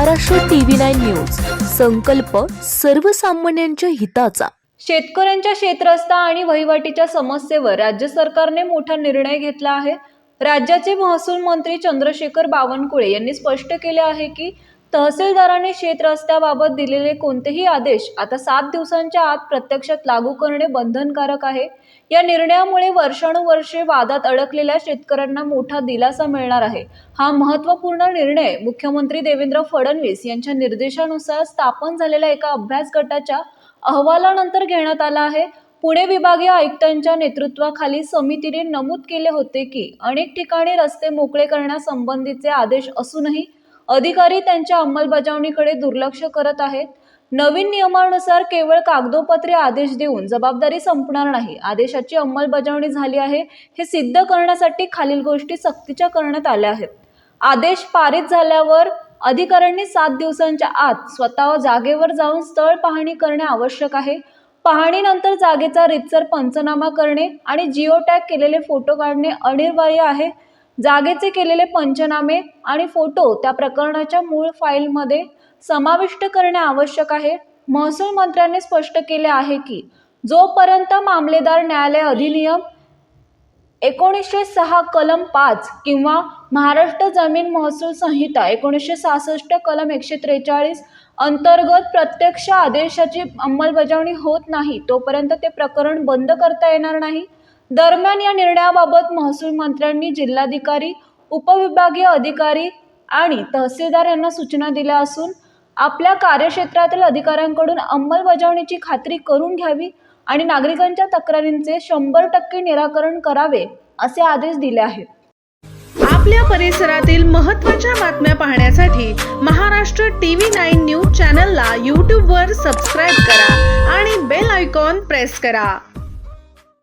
Maharashtra TV nine news. संकल्प सर्वसामान्यांच्या हिताचा. शेतकऱ्यांच्या शेतरस्ता आणि वहिवाटीच्या समस्येवर राज्य सरकारने मोठा निर्णय घेतला आहे. राज्याचे महसूल मंत्री चंद्रशेखर बावनकुळे यांनी स्पष्ट केले आहे की तहसीलदारांनी शेतरस्त्याबाबत दिलेले कोणतेही आदेश आता सात दिवसांच्या आत प्रत्यक्षात लागू करणे बंधनकारक आहे. या निर्णयामुळे वर्षानुवर्षे वादात अडकलेल्या शेतकऱ्यांना मोठा दिलासा मिळणार आहे. हा महत्त्वपूर्ण निर्णय मुख्यमंत्री देवेंद्र फडणवीस यांच्या निर्देशानुसार स्थापन झालेल्या एका अभ्यास गटाच्या अहवालानंतर घेण्यात आला आहे. पुणे विभागीय आयुक्तांच्या नेतृत्वाखाली समितीने नमूद केले होते की अनेक ठिकाणी रस्ते मोकळे करण्यासंबंधीचे आदेश असूनही अधिकारी त्यांच्या अंमलबजावणीकडे दुर्लक्ष करत आहेत. नवीन नियमानुसार केवळ कागदोपत्री आदेश देऊन जबाबदारी संपणार नाही. आदेशाची अंमलबजावणी झाली आहे हे सिद्ध करण्यासाठी खालील गोष्टी सक्तीच्या करण्यात आल्या आहेत. आदेश पारित झाल्यावर अधिकाऱ्यांनी सात दिवसांच्या आत स्वतः जागेवर जाऊन स्थळ पाहणी करणे आवश्यक आहे. पाहणीनंतर जागेचा रितसर पंचनामा करणे आणि जिओ टॅग केलेले फोटो काढणे अनिवार्य आहे. जागेचे केलेले पंचनामे आणि फोटो त्या प्रकरणाच्या मूळ फाईलमध्ये समाविष्ट करणे आवश्यक आहे. महसूल मंत्र्यांनी स्पष्ट केले आहे की जोपर्यंत मामलेदार न्यायालय अधिनियम एकोणीसशे सहा कलम पाच किंवा महाराष्ट्र जमीन महसूल संहिता एकोणीसशे सहासष्ट कलम एकशे त्रेचाळीस अंतर्गत प्रत्यक्ष आदेशाची अंमलबजावणी होत नाही तोपर्यंत ते प्रकरण बंद करता येणार नाही. दरम्यान या निर्णयाबाबत महसूल मंत्र्यांनी जिल्हाधिकारी उपविभागीय अधिकारी आणि तहसीलदार यांना सूचना दिल्या असून आपल्या कार्यक्षेत्रातील अधिकाऱ्यांकडून अंमलबजावणीची खात्री करून घ्यावी आणि नागरिकांच्या तक्रारींचे शंभर टक्के निराकरण करावे असे आदेश दिले आहेत. आपल्या परिसरातील महत्त्वाच्या बातम्या पाहण्यासाठी महाराष्ट्र टीव्ही नाईन न्यूज चॅनलला यूट्यूबवर सबस्क्राईब करा आणि बेल आयकॉन प्रेस करा.